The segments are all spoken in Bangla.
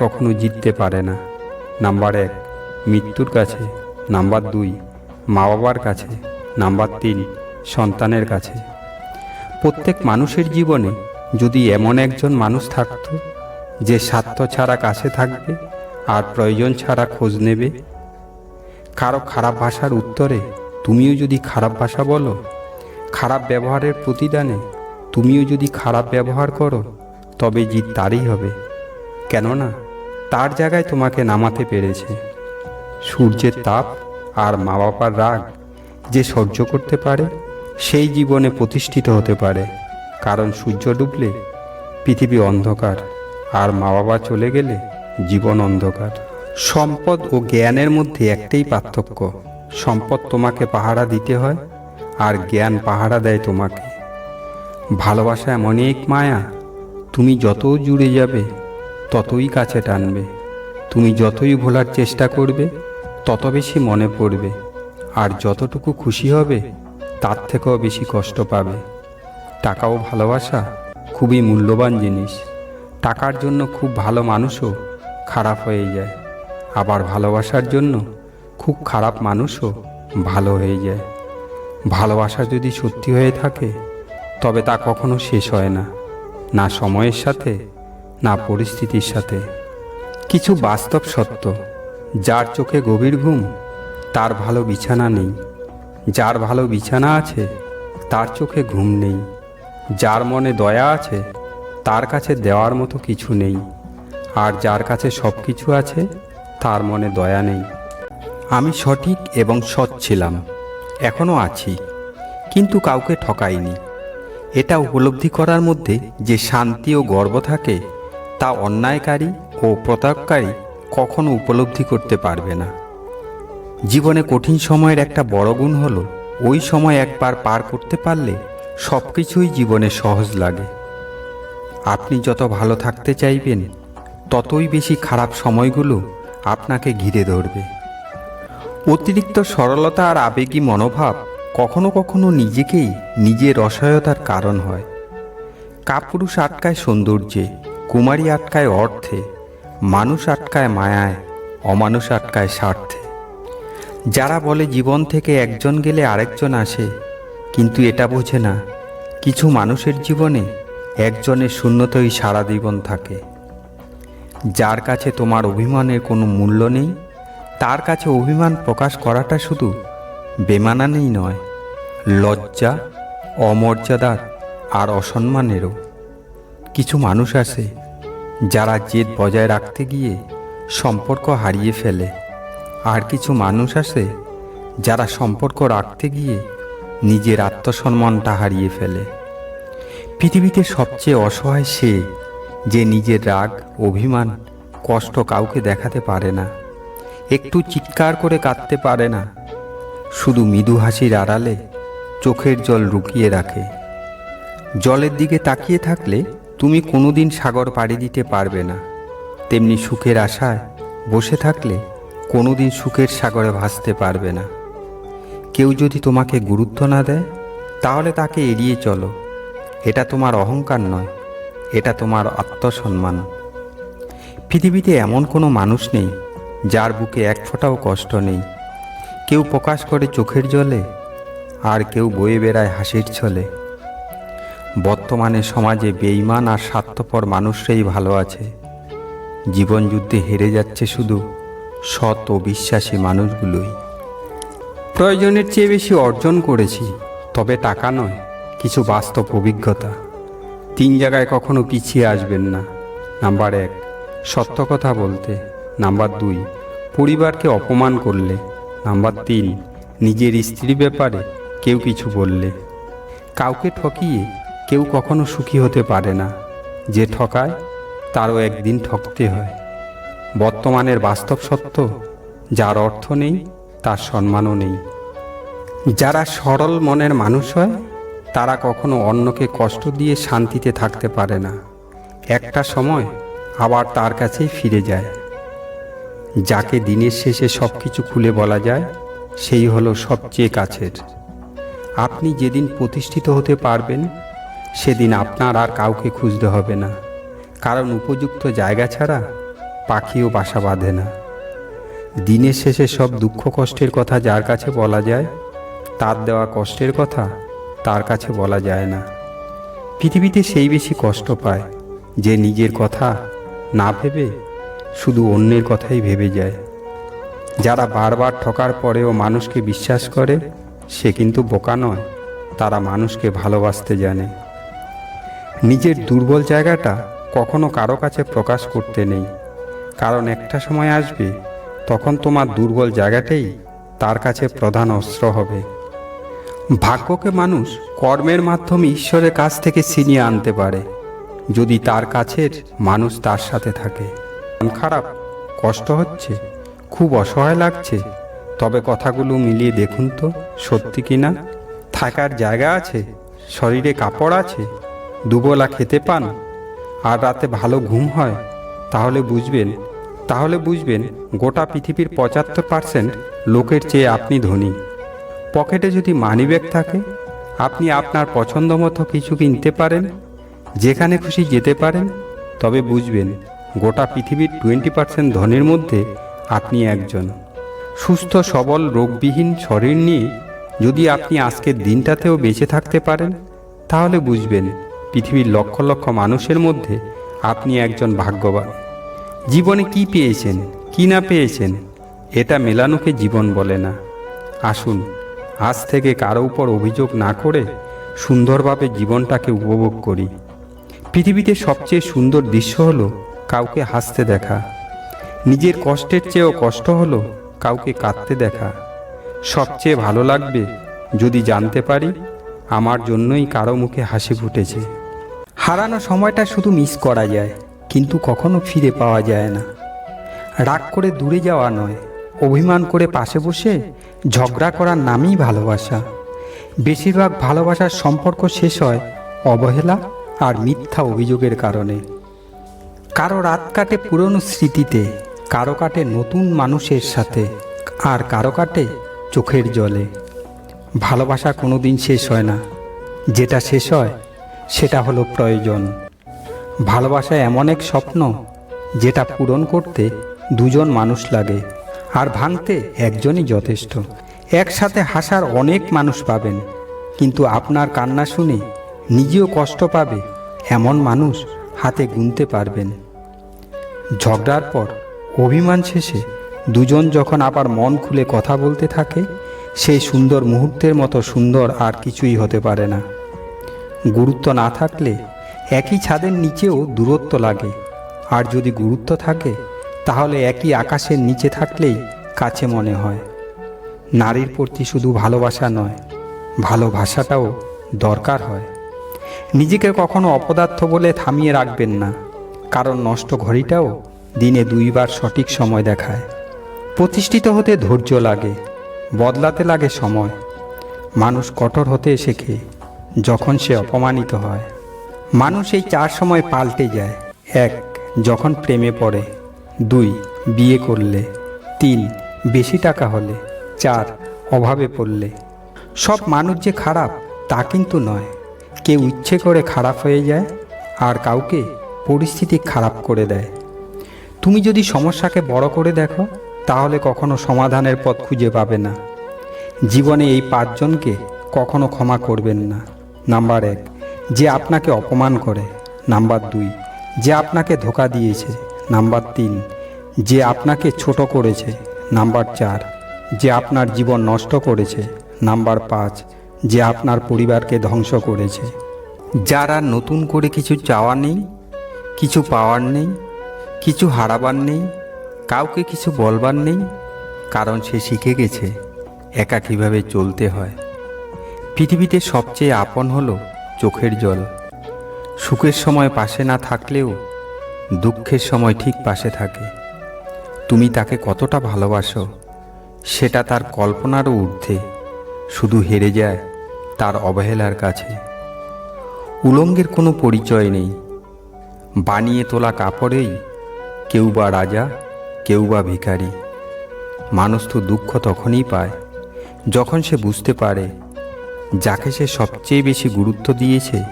কখনো জিততে পারে না। নাম্বার এক, মৃত্যুর কাছে। নাম্বার দুই মা বাবার কাছে। নাম্বার তিন, সন্তানের কাছে। প্রত্যেক মানুষের জীবনে যদি এমন একজন মানুষ থাকতো, যে স্বার্থ ছাড়া কাছে থাকবে আর প্রয়োজন ছাড়া খোঁজ নেবে? কারও খারাপ ভাষার উত্তরে তুমিও যদি খারাপ ভাষা বলো, খারাপ ব্যবহারের প্রতিদানে তুমিও যদি খারাপ ব্যবহার করো, তবে জিত তারই হবে। কেননা তার জায়গায় তোমাকে নামাতে পেরেছে। সূর্যের তাপ আর মা বাবার রাগ যে সহ্য করতে পারে, সেই জীবনে প্রতিষ্ঠিত হতে পারে। কারণ সূর্য ডুবলে পৃথিবী অন্ধকার আর মা বাবা চলে গেলে জীবন অন্ধকার। সম্পদ ও জ্ঞানের মধ্যে একটাই পার্থক্য, সম্পদ তোমাকে পাহারা দিতে হয় আর জ্ঞান পাহারা দেয় তোমাকে। ভালোবাসা এমনই এক মায়া, তুমি যত জুড়ে যাবে ততই কাছে টানবে। তুমি যতই ভোলার চেষ্টা করবে, তত বেশি মনে পড়বে। আর যতটুকু খুশি হবে, তার থেকেও বেশি কষ্ট পাবে। টাকা ও ভালোবাসা খুবই মূল্যবান জিনিস। টাকার জন্য খুব ভালো মানুষও খারাপ হয়ে যায়। আবার ভালোবাসার জন্য খুব খারাপ মানুষও ভালো হয়ে যায়। ভালোবাসা যদি সত্যি হয়ে থাকে, তবে তা কখনো শেষ হয় না। না সময়ের সাথে না পরিস্থিতির সাথে। কিছু বাস্তব সত্য, যার চোখে গভীর ঘুম, তার ভালো বিছানা নেই। যার ভালো বিছানা আছে, তার চোখে ঘুম নেই। যার মনে দয়া আছে, তার কাছে দেওয়ার মতো কিছু নেই। আর যার কাছে সব কিছু আছে, তার মনে দয়া নেই। আমি সঠিক এবং সৎ ছিলাম এখনও আছি, কিন্তু কাউকে ঠকাইনি। এটা উপলব্ধি করার মধ্যে যে শান্তি ও গর্ব থাকে তা অন্যায়কারী ও প্রতাপকারী কখনো উপলব্ধি করতে পারবে না। জীবনে কঠিন সময়ের একটা বড় গুণ হলো, ওই সময় একবার পার করতে পারলে সব কিছুই জীবনে সহজ লাগে। আপনি যত ভালো থাকতে চাইবেন, ততই বেশি খারাপ সময়গুলো আপনাকে ঘিরে ধরবে। অতিরিক্ত সরলতা আর আবেগী মনোভাব কখনো কখনো নিজেকেই নিজের অসহায়তার কারণ হয়। কাপুরুষ আটকায় সৌন্দর্যে কুমারী আটকায় অর্থে, মানুষ আটকায় মায়ায়, অমানুষ আটকায় স্বার্থে। যারা বলে জীবন থেকে একজন গেলে আরেকজন আসে, কিন্তু এটা বোঝে না, কিছু মানুষের জীবনে একজনের শূন্যতই সারা জীবন থাকে। যার কাছে তোমার অভিমানের কোনো মূল্য নেই, তার কাছে অভিমান প্রকাশ করাটা শুধু বেমানানেই নয়, লজ্জা অমর্যাদার আর অসম্মানেরও। কিছু মানুষ আছে যারা জেদ বজায় রাখতে গিয়ে সম্পর্ক হারিয়ে ফেলে। আর কিছু মানুষ আছে যারা সম্পর্ক রাখতে গিয়ে নিজের আত্মসম্মানটা হারিয়ে ফেলে। পৃথিবীতে সবচেয়ে অসহায় সে যে নিজের রাগ, অভিমান, কষ্ট কাউকে দেখাতে পারে না, একটু চিৎকার করে কাঁদতে পারে না, শুধু মৃদু হাসির আড়ালে চোখের জল রুকিয়ে রাখে। জলের দিকে তাকিয়ে থাকলে তুমি কোনোদিন সাগর পাড়ি দিতে পারবে না। তেমনি সুখের আশায় বসে থাকলে কোনোদিন সুখের সাগরে ভাসতে পারবে না। কেউ যদি তোমাকে গুরুত্ব না দেয়, তাহলে তাকে এড়িয়ে চলো। এটা তোমার অহংকার নয়, এটা তোমার আত্মসম্মান। পৃথিবীতে এমন কোনো মানুষ নেই, যার বুকে এক ফোঁটাও কষ্ট নেই। কেউ প্রকাশ করে চোখের জলে, আর কেউ বয়ে বেড়ায় হাসির ছলে। বর্তমানে সমাজে বেইমান আর স্বার্থপর মানুষরাই ভালো আছে। জীবন যুদ্ধে হেরে যাচ্ছে শুধু সৎ ও বিশ্বাসী মানুষগুলোই। প্রয়োজনের চেয়ে বেশি অর্জন করেছি, তবে টাকা নয়, কিছু বাস্তব অভিজ্ঞতা। তিন জায়গায় কখনো পিছিয়ে আসবেন না। নাম্বার এক, সত্য কথা বলতে। নাম্বার দুই, পরিবারকে অপমান করলে। নাম্বার তিন, নিজের স্ত্রীর ব্যাপারে কেউ কিছু বললে। কাউকে ঠকিয়ে কেউ কখনো সুখী হতে পারে না। যে ঠকায়, তারও একদিন ঠকতে হয়। বর্তমানের বাস্তব সত্য, যার অর্থ নেই, তার সম্মানও নেই। যারা সরল মনের মানুষ হয়, তারা কখনো অন্যকে কষ্ট দিয়ে শান্তিতে থাকতে পারে না। একটা সময়, আবার তার কাছেই ফিরে যায়। যাকে দিনের শেষে সব কিছু খুলে বলা যায়, সেই হলো সবচেয়ে কাছের। আপনি যেদিন প্রতিষ্ঠিত হতে পারবেন সেদিন আপনার আর কাউকে খুঁজতে হবে না। কারণ উপযুক্ত জায়গা ছাড়া পাখিও বাসা বাঁধে না। দিনের শেষে সব দুঃখ কষ্টের কথা যার কাছে বলা যায়, তার দেওয়া কষ্টের কথা তার কাছে বলা যায় না। পৃথিবীতে সেই বেশি কষ্ট পায় যে নিজের কথা না ভেবে শুধু অন্যের কথাই ভেবে যায়। যারা বারবার ঠকার পরেও মানুষকে বিশ্বাস করে, সে কিন্তু বোকা নয়, তারা মানুষকে ভালোবাসতে জানে। নিজের দুর্বল জায়গাটা কখনো কারও কাছে প্রকাশ করতে নেই। কারণ একটা সময় আসবে, তখন তোমার দুর্বল জায়গাটাই তার কাছে প্রধান অস্ত্র হবে। ভাগ্যকে মানুষ কর্মের মাধ্যমে ঈশ্বরের কাছ থেকে ছিনিয়ে আনতে পারে। যদি তার কাছের মানুষ তার সাথে থাকে। মন খারাপ, কষ্ট হচ্ছে, খুব অসহায় লাগছে। তবে কথাগুলো মিলিয়ে দেখুন তো, সত্যি কি না? থাকার জায়গা আছে, শরীরে কাপড় আছে দুবেলা খেতে পান? আর রাতে ভালো ঘুম হয়? তাহলে বুঝবেন তাহলে বুঝবেন গোটা পৃথিবীর পঁচাত্তর পার্সেন্ট লোকের চেয়ে আপনি ধনী। পকেটে যদি মানিব্যাগ থাকে, আপনি আপনার পছন্দ মতো কিছু কিনতে পারেন, যেখানে খুশি যেতে পারেন। তবে বুঝবেন, গোটা পৃথিবীর টোয়েন্টি পার্সেন্ট ধনের মধ্যে আপনি একজন। সুস্থ, সবল, রোগবিহীন শরীর নিয়ে যদি আপনি আজকের দিনটাতেও বেঁচে থাকতে পারেন, তাহলে বুঝবেন পৃথিবীর লক্ষ লক্ষ মানুষের মধ্যে আপনি একজন ভাগ্যবান। জীবনে কি পেয়েছেন, কি না পেয়েছেন, এটা মেলানোকে জীবন বলে না। আসুন, আজ থেকে কারও উপর অভিযোগ না করে সুন্দরভাবে জীবনটাকে উপভোগ করি। পৃথিবীতে সবচেয়ে সুন্দর দৃশ্য হলো কাউকে হাসতে দেখা। নিজের কষ্টের চেয়েও কষ্ট হলো কাউকে কাঁদতে দেখা। সবচেয়ে ভালো লাগবে যদি জানতে পারি, আমার জন্যই কারও মুখে হাসি ফুটেছে। হারানো সময়টা শুধু মিস করা যায়, কিন্তু কখনো ফিরে পাওয়া যায় না। রাগ করে দূরে যাওয়া নয়, অভিমান করে পাশে বসে ঝগড়া করার নামই ভালোবাসা। বেশিরভাগ ভালোবাসার সম্পর্ক শেষ হয় অবহেলা আর মিথ্যা অভিযোগের কারণে। কারও রাত কাটে পুরনো স্মৃতিতে, কারও কাটে নতুন মানুষের সাথে, আর কারও কাটে চোখের জলে। ভালোবাসা কোনো দিন শেষ হয় না, যেটা শেষ হয় সেটা হলো প্রয়োজন। ভালোবাসা এমন এক স্বপ্ন, যেটা পূরণ করতে দুজন মানুষ লাগে আর ভাঙতে একজনই যথেষ্ট। একসাথে হাসার অনেক মানুষ পাবেন, কিন্তু আপনার কান্না শুনে নিজেও কষ্ট পাবে এমন মানুষ হাতে গুনতে পারবেন। ঝগড়ার পর, অভিমান শেষে দুজন যখন আবার মন খুলে কথা বলতে থাকে, সেই সুন্দর মুহূর্তের মতো সুন্দর আর কিছুই হতে পারে না। গুরুত্ব না থাকলে একই ছাদের নিচেও দূরত্ব লাগে। আর যদি গুরুত্ব থাকে, তাহলে একই আকাশের নিচে থাকলেই কাছে মনে হয়। নারীর প্রতি শুধু ভালোবাসা নয়, ভালোবাসাটাও দরকার হয়। নিজেকে কখনো অপদার্থ বলে থামিয়ে রাখবেন না, কারণ নষ্ট ঘড়িটাও দিনে দুইবার সঠিক সময় দেখায়। প্রতিষ্ঠিত হতে ধৈর্য লাগে, বদলাতে লাগে সময়। মানুষ কঠোর হতে শেখে। যখন সে অপমানিত হয়। মানুষ এই চার সময় পাল্টে যায়। এক, যখন প্রেমে পড়ে। দুই, বিয়ে করলে। তিন, বেশি টাকা হলে। চার, অভাবে পড়লে। সব মানুষ যে খারাপ, তা কিন্তু নয়। কেউ ইচ্ছে করে খারাপ হয়ে যায় আর কাউকে পরিস্থিতি খারাপ করে দেয়। তুমি যদি সমস্যাকে বড় করে দেখো, তাহলে কখনো সমাধানের পথ খুঁজে পাবে না। জীবনে এই পাঁচজনকে কখনো ক্ষমা করবেন না। নাম্বার এক, যে আপনাকে অপমান করে। নাম্বার দুই, যে আপনাকে ধোকা দিয়েছে। নাম্বার তিন, যে আপনাকে ছোট করেছে। নাম্বার চার, যে আপনার জীবন নষ্ট করেছে। নাম্বার পাঁচ, যে আপনার পরিবারকে ধ্বংস করেছে। যারা নতুন করে কিছু চাওয়া নেই, কিছু পাওয়ার নেই, কিছু হারাবার নেই, কাউকে কিছু বলবার নেই, কারণ সে শিখে গেছে একা কীভাবে চলতে হয়। পৃথিবীতে সবচেয়ে আপন হলো চোখের জল। সুখের সময় পাশে না থাকলেও দুঃখের সময় ঠিক পাশে থাকে। তুমি তাকে কতটা ভালোবাসো, সেটা তার কল্পনারও ঊর্ধ্বে, শুধু হেরে যায় তার অবহেলার কাছে। উলঙ্গের কোনো পরিচয় নেই। বানিয়ে তোলা কাপড়েই কেউ বা রাজা, কেউ বা ভিখারি। মানুষ তো দুঃখ তখনই পায়, যখন সে বুঝতে পারে যাকে সে সবচেয়ে বেশি গুরুত্ব দিয়েছে,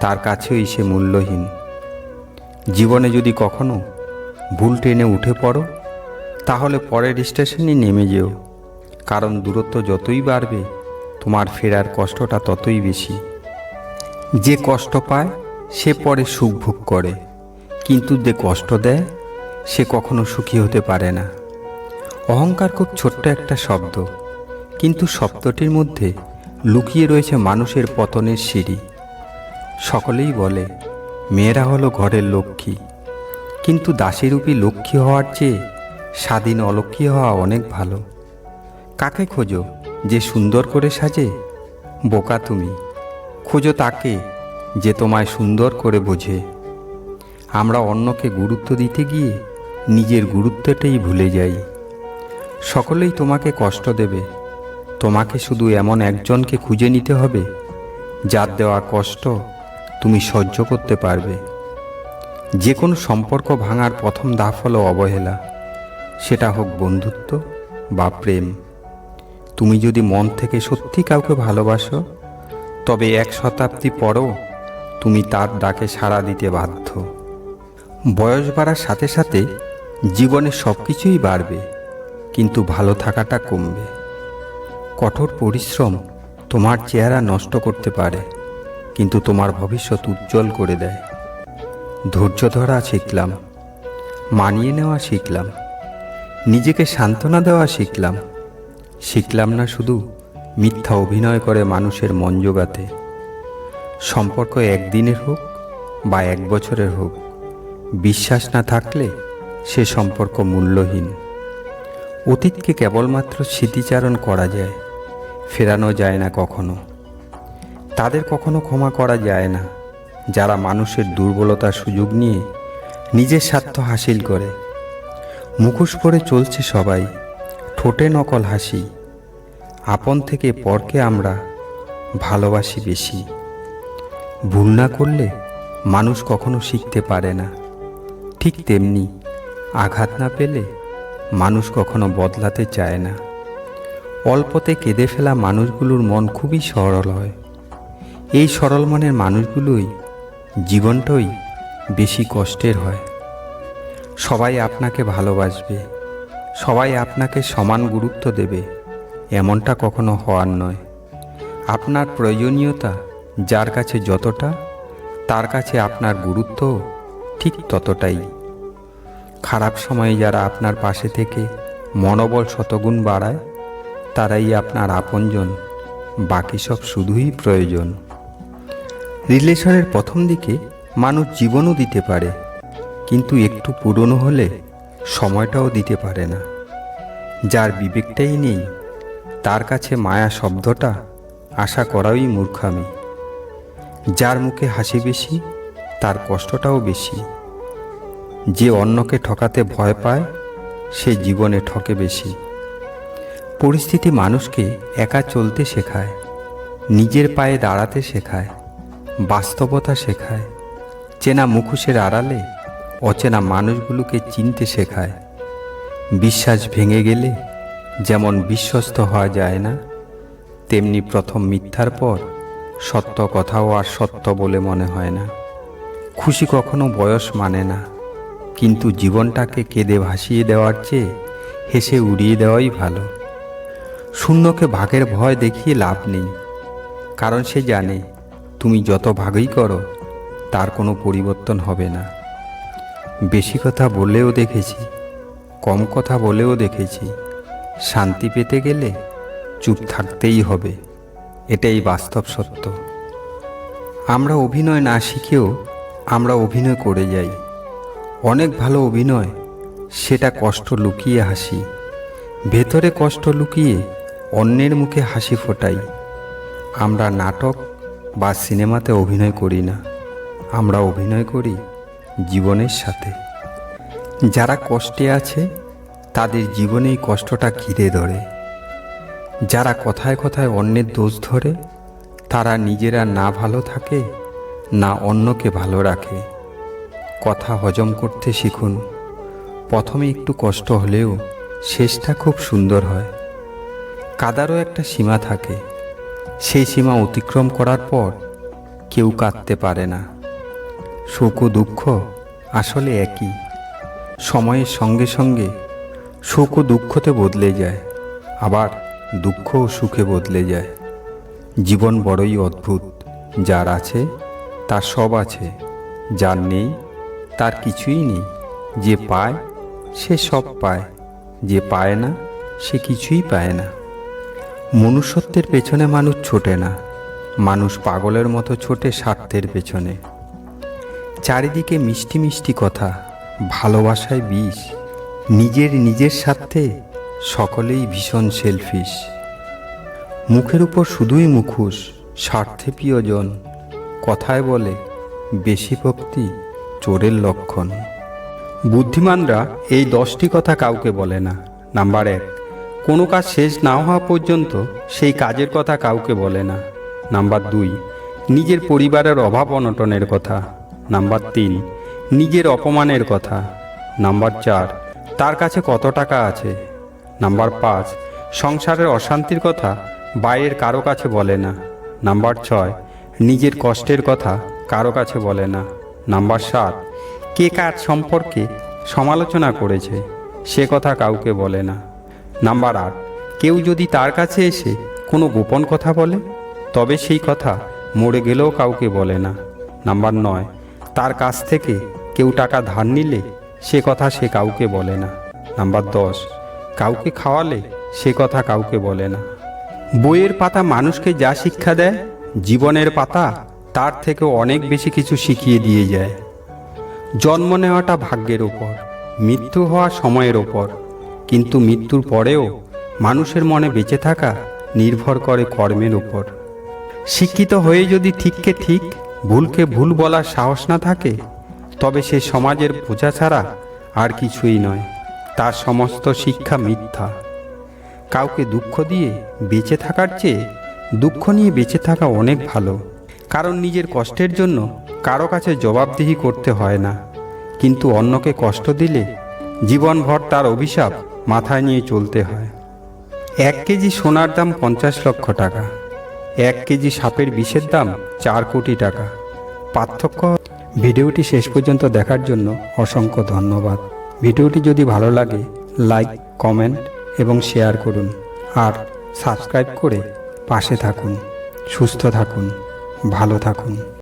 তার কাছেই সে মূল্যহীন। জীবনে যদি কখনো ভুল ট্রেনে উঠে পড়ো, তাহলে পরের স্টেশনে নেমে যেও, কারণ দূরত্ব যতই বাড়বে, তোমার ফেরার কষ্টটা ততই বেশি। যে কষ্ট পায়, সে পরে সুখ ভোগ করে, কিন্তু যে কষ্ট দেয়, সে কখনো সুখী হতে পারে না। অহংকার খুব ছোট্ট একটা শব্দ, কিন্তু শব্দটির মধ্যে লুকিয়ে রয়েছে মানুষের পতনের সিঁড়ি। সকলেই বলে, মেয়েরা হলো ঘরের লক্ষ্মী। কিন্তু দাসীরূপী লক্ষ্মী হওয়ার চেয়ে স্বাধীন অলক্ষ্মী হওয়া অনেক ভালো। কাকে খোঁজো? যে সুন্দর করে সাজে? বোকা তুমি। খোঁজো তাকে যে তোমায় সুন্দর করে বোঝে। আমরা অন্যকে গুরুত্ব দিতে গিয়ে নিজের গুরুত্বটাই ভুলে যাই। সকলেই তোমাকে কষ্ট দেবে। তোমাকে শুধু এমন একজনকে খুঁজে নিতে হবে, যার দেওয়া কষ্ট তুমি সহ্য করতে পারবে। যে কোনো সম্পর্ক ভাঙার প্রথম ধাপ হলো অবহেলা, সেটা হোক বন্ধুত্ব বা প্রেম। তুমি যদি মন থেকে সত্যি কাউকে ভালোবাসো, তবে এক শতাব্দী পরও তুমি তার ডাকে সাড়া দিতে বাধ্য। বয়স বাড়ার সাথে সাথে জীবনে সব কিছুই বাড়বে, কিন্তু ভালো থাকাটা কমবে। কঠোর পরিশ্রম তোমার চেহারা নষ্ট করতে পারে, কিন্তু তোমার ভবিষ্যৎ উজ্জ্বল করে দেয়। ধৈর্য ধরা শিখলাম, মানিয়ে নেওয়া শিখলাম, নিজেকে সান্ত্বনা দেওয়া শিখলাম। শিখলাম না শুধু মিথ্যা অভিনয় করে মানুষের মন জোগাতে। সম্পর্ক একদিনের হোক বা এক বছরের হোক, বিশ্বাস না থাকলে সে সম্পর্ক মূল্যহীন। অতীতকে কেবলমাত্র স্মৃতিচারণ করা যায়। ফেরানো যায় না কখনো। তাদের কখনো ক্ষমা করা যায় না। যারা মানুষের দুর্বলতার সুযোগ নিয়ে নিজের স্বার্থ হাসিল করে। মুখোশ পরে চলছে সবাই, ঠোঁটে নকল হাসি। আপন থেকে পরকে আমরা ভালোবাসি বেশি। ভুল না করলে মানুষ কখনো শিখতে পারে না। ঠিক তেমনি আঘাত না পেলে মানুষ কখনো বদলাতে চায় না। অল্পতে কেঁদে ফেলা মানুষগুলোর মন খুবই সরল হয়। এই সরল মনের মানুষগুলোই জীবনটাই বেশি কষ্টের হয়। সবাই আপনাকে ভালোবাসবে। সবাই আপনাকে সমান গুরুত্ব দেবে। এমনটা কখনো হওয়ার নয়। আপনার প্রয়োজনীয়তা যার কাছে যতটা, তার কাছে আপনার গুরুত্ব ঠিক ততটাই। খারাপ সময়ে যারা আপনার পাশে থেকে মনোবল শতগুণ বাড়ায় তারাই আপনার আপনজন, বাকি সব শুধুই প্রয়োজন। রিলেশনের প্রথম দিকে মানুষ জীবনও দিতে পারে, কিন্তু একটু পুরনো হলে সময়টাও দিতে পারে না। যার বিবেকটাই নেই, তার কাছে মায়া শব্দটা আশা করাই মূর্খামি। যার মুখে হাসি বেশি, তার কষ্টটাও বেশি। যে অন্যকে ঠকাতে ভয় পায়, সে জীবনে ঠকে বেশি। পরিস্থিতি মানুষকে একা চলতে শেখায়, নিজের পায়ে দাঁড়াতে শেখায়, বাস্তবতা শেখায়, চেনা মুখোশের আড়ালে অচেনা মানুষগুলোকে চিনতে শেখায়। বিশ্বাস ভেঙে গেলে যেমন বিশ্বস্ত হওয়া যায় না, তেমনি প্রথম মিথ্যার পর সত্য কথাও আর সত্য বলে মনে হয় না। খুশি কখনো বয়স মানে না, কিন্তু জীবনটাকে কেঁদে ভাসিয়ে দেওয়ার চেয়ে হেসে উড়িয়ে দেওয়াই ভালো। শূন্যকে ভাগের ভয় দেখিয়ে লাভ নেই। কারণ সে জানে, তুমি যত ভাগই করো, তার কোনো পরিবর্তন হবে না। বেশি কথা বলেও দেখেছি, কম কথা বলেও দেখেছি। শান্তি পেতে গেলে চুপ থাকতেই হবে, এটাই বাস্তব সত্য। আমরা অভিনয় না শিখেও আমরা অভিনয় করে যাই। অনেক ভালো অভিনয়, সেটা কষ্ট লুকিয়ে হাসি। ভেতরে কষ্ট লুকিয়ে অন্যের মুখে হাসি ফোটাই। আমরা নাটক বা সিনেমাতে অভিনয় করি না। আমরা অভিনয় করি জীবনের সাথে। যারা কষ্টে আছে, তাদের জীবনেই কষ্টটা ঘিরে ধরে। যারা কথায় কথায় অন্যের দোষ ধরে, তারা নিজেরা না ভালো থাকে, না অন্যকে ভালো রাখে। কথা হজম করতে শিখুন। প্রথমে একটু কষ্ট হলেও শেষটা খুব সুন্দর হয়। কাদারও একটা সীমা থাকে। সেই সীমা অতিক্রম করার পর কেউ কাঁদতে পারে না। সুখ ও দুঃখ আসলে একই। সময়ের সঙ্গে সঙ্গে সুখ ও দুঃখতে বদলে যায়, আবার দুঃখ ও সুখে বদলে যায়। জীবন বড়ই অদ্ভুত। যার আছে, তার সব আছে। যার নেই, তার কিছুই নেই। যে পায়, সে সব পায়। যে পায় না, সে কিছুই পায় না। মনুষ্যত্বের পেছনে মানুষ ছোটে না, মানুষ পাগলের মতো ছোটে স্বার্থের পেছনে। চারিদিকে মিষ্টি মিষ্টি কথা, ভালোবাসায় বিষ, নিজের নিজের স্বার্থে সকলেই ভীষণ সেলফিশ মুখের উপর শুধুই মুখোশ, স্বার্থে প্রিয়জন, কথায় বলে বেশি ভক্তি, চোরের লক্ষণ। বুদ্ধিমানরা এই দশটি কথা কাউকে বলে না। নাম্বার এক। কোনো কাজ শেষ না হওয়া পর্যন্ত সেই কাজের কথা কাউকে বলে না। নাম্বার দুই, নিজের পরিবারের অভাব অনটনের কথা। নাম্বার তিন, নিজের অপমানের কথা। নাম্বার চার, তার কাছে কত টাকা আছে। নাম্বার পাঁচ, সংসারের অশান্তির কথা বাইরের কারও কাছে বলে না। নাম্বার ছয়, নিজের কষ্টের কথা কারও কাছে বলে না। নাম্বার সাত, কে কার সম্পর্কে সমালোচনা করেছে, সে কথা কাউকে বলে না। নাম্বার আট, কেউ যদি তার কাছে এসে কোনো গোপন কথা বলে, তবে সেই কথা মরে গেলেও কাউকে বলে না। নাম্বার নয়, তার কাছ থেকে কেউ টাকা ধার নিলে সে কথা সে কাউকে বলে না। নাম্বার দশ, কাউকে খাওয়ালে সে কথা কাউকে বলে না। বইয়ের পাতা মানুষকে যা শিক্ষা দেয়, জীবনের পাতা তার থেকেও অনেক বেশি কিছু শিখিয়ে দিয়ে যায়। জন্ম নেওয়াটা ভাগ্যের ওপর মৃত্যু হওয়া সময়ের ওপর কিন্তু মৃত্যুর পরেও মানুষের মনে বেঁচে থাকা নির্ভর করে কর্মের ওপর শিক্ষিত হয়ে যদি ঠিককে ঠিক, ভুলকে ভুল বলার সাহস না থাকে, তবে সে সমাজের বোঝা ছাড়া আর কিছুই নয়। তার সমস্ত শিক্ষা মিথ্যা। কাউকে দুঃখ দিয়ে বেঁচে থাকার চেয়ে দুঃখ নিয়ে বেঁচে থাকা অনেক ভালো। কারণ নিজের কষ্টের জন্য কারও কাছে জবাবদিহি করতে হয় না। কিন্তু অন্যকে কষ্ট দিলে জীবনভর তার অভিশাপ মাথায় নিয়ে চলতে হয়। এক কেজি সোনার দাম পঞ্চাশ লক্ষ টাকা। এক কেজি সাপের বিষের দাম চার কোটি টাকা। পার্থক্য? ভিডিওটি শেষ পর্যন্ত দেখার জন্য অসংখ্য ধন্যবাদ। ভিডিওটি যদি ভালো লাগে, লাইক, কমেন্ট এবং শেয়ার করুন। আর সাবস্ক্রাইব করে পাশে থাকুন। সুস্থ থাকুন। ভালো থাকুন।